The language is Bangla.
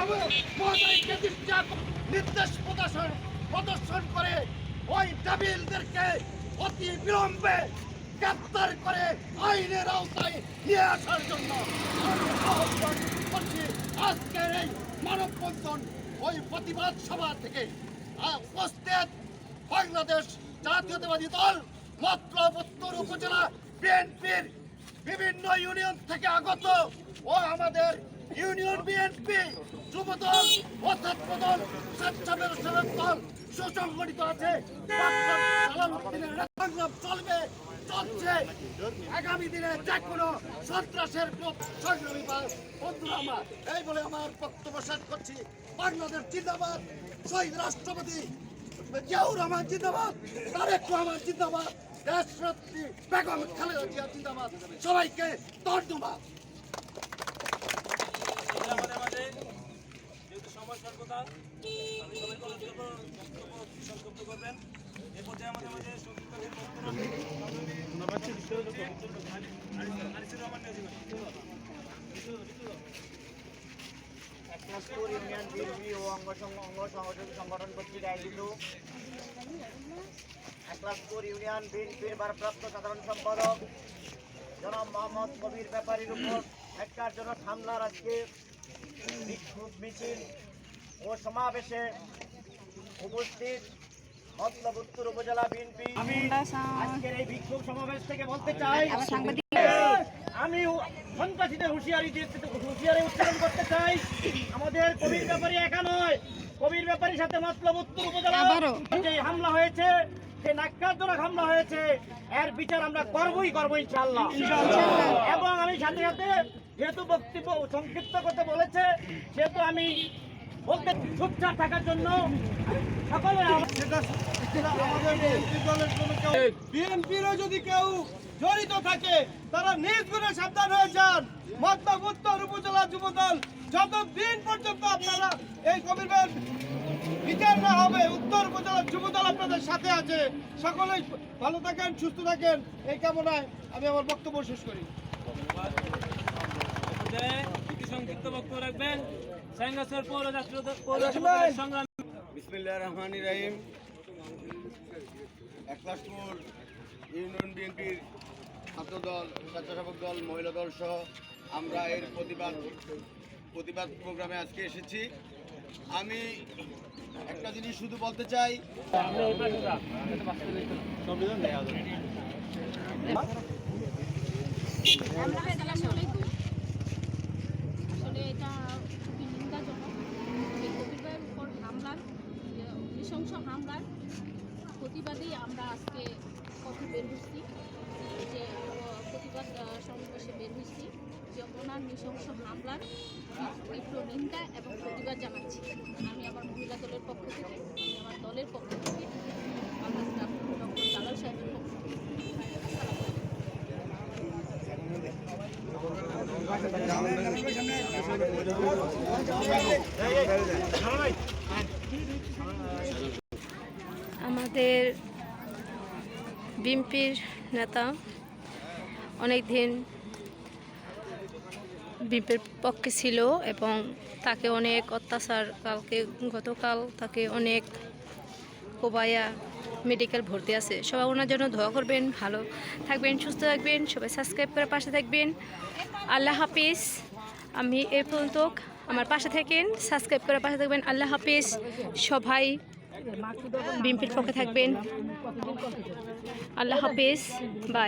মহোদয়কে দৃষ্টি আক- নির্দেশ প্রদর্শন প্রদর্শন করে ওই ডাবিলদেরকে অতি বিলম্বে গ্রেপ্তার করে আইনের আওতায় নিয়ে আসার জন্য আহ্বান করছি আজকের এই মানববন্ধন, ওই প্রতিবাদ সভা থেকে। উপস্থিত বাংলাদেশ জাতীয়তাবাদী দল মতলব উত্তর উপজেলা বিএনপির বিভিন্ন ইউনিয়ন থেকে আগত ও আমাদের ইউনিয়ন বিএনপি, যুবদল অধ্যাত্ম দল স্বেচ্ছাসেবক দল সুসংগঠিত আছে। সংগ্রাম চলবে, চলছে। আগামী দিনে যে কোনো সন্ত্রাসের সংগ্রামী বন্ধুরা আমার, এই বলে আমার বক্তব্য শেষ করছি। বাংলাদেশ জিন্দাবাদ, শহীদ রাষ্ট্রপতি জিয়াউর রহমান জিন্দাবাদ, তারেক রহমান জিন্দাবাদ দেশরত্রী বেগম খালেদা জিয়া জিন্দাবাদ। সবাইকে ধন্যবাদ আমাদের মাঝে যেহেতু সময় স্বল্পতা আমি সবাইকে বক্তব্য সংক্ষিপ্ত করবেন এ পর্যায়ে আমাদের মাঝে বক্তব্য একলাসপুর ইউনিয়ন বিএনপি ও অঙ্গ অঙ্গ সংগঠন সংগঠন কর্তৃক আয়োজিত একলাসপুর ইউনিয়ন বিএনপির ভারপ্রাপ্ত সাধারণ সম্পাদক জনাব মোহাম্মদ কবির ব্যাপারীর উপর ন্যাক্কারজনক হামলার আজকে বিক্ষোভ মিছিল ও সমাবেশে উপস্থিত মতলব উত্তর উপজেলা বিএনপি। আমি আজকের এই বিক্ষোভ সমাবেশ থেকে বলতে চাই আমি সন্ত্রাসীদের হুঁশিয়ারি হুঁশিয়ারি উচ্চারণ করতে চাই। আমাদের কবির ব্যাপারী একা নয় কবির ব্যাপারীর সাথে মতলব উত্তর উপজেলা যে হামলা হয়েছে যে নাক্কারজনক হামলা হয়েছে এর বিচার আমরা করবই করব ইনশাআল্লাহ। এবং আমি সাথে সাথে যেহেতু বক্তব্য সংক্ষিপ্ত করতে বলেছে সেহেতু আমি বলতে চুপচাপ থাকার জন্য সকলে বিএনপিরও যদি কেউ জড়িত থাকে, তারা নিজ গুণে সাবধান হয়ে যান। মতলব উত্তর উপজেলা যুবদল যতদিন পর্যন্ত আপনারা এই কবির বিচার না হবে, উত্তর উপজেলা যুবদল আপনাদের সাথে আছে। সকলেই ভালো থাকেন, সুস্থ থাকেন। এই কামনায় আমি আমার বক্তব্য শেষ করি। সংক্ষিপ্ত বক্তব্য রাখবেন। সাইঙ্গাসের পৌর রাষ্ট্র পৌর যুবদলের সংগ্রাম বিসমিল্লাহ রহমান রাহিম। ইউনিয়ন বিএনপির ছাত্রদল স্বেচ্ছাসেবক দল মহিলা দল সহ আমরা এর প্রতিবাদ প্রতিবাদ প্রোগ্রামে আজকে এসেছি। আমি একটা জিনিস শুধু বলতে চাই। আসলে এটা খুবই নিন্দাজনক এই কবির ভাইয়ের উপর হামলার যে নৃশংস হামলার প্রতিবাদেই আমরা আজকে পথে বের হচ্ছি যে প্রতিবাদ সমাবেশে বের হচ্ছি যে ওনার নৃশংস হামলার তীব্র নিন্দা এবং প্রতিবাদ জানাচ্ছি আমি আমার মহিলা দলের পক্ষ থেকে আমি আমার দলের পক্ষ থেকে আমরা ডক্টর জালাল সাহেবের পক্ষ থেকে। আমাদের বিএনপির নেতা অনেক দিন বিএনপির পক্ষে ছিল এবং তাকে অনেক অত্যাচার, কালকে গতকাল তাকে অনেক কোবায়া মেডিকেল ভর্তি আছে। সবাই ওনার জন্য দোয়া করবেন, ভালো থাকবেন, সুস্থ থাকবেন, সবাই সাবস্ক্রাইব করে পাশে থাকবেন। আল্লাহ হাফিজ। আমি এ পর্যন্ত আমার পাশে থাকেন, সাবস্ক্রাইব করে পাশে থাকবেন। আল্লাহ হাফিজ। সবাই বিএনপির পক্ষে থাকবেন। আল্লাহ হাফিজ বাই।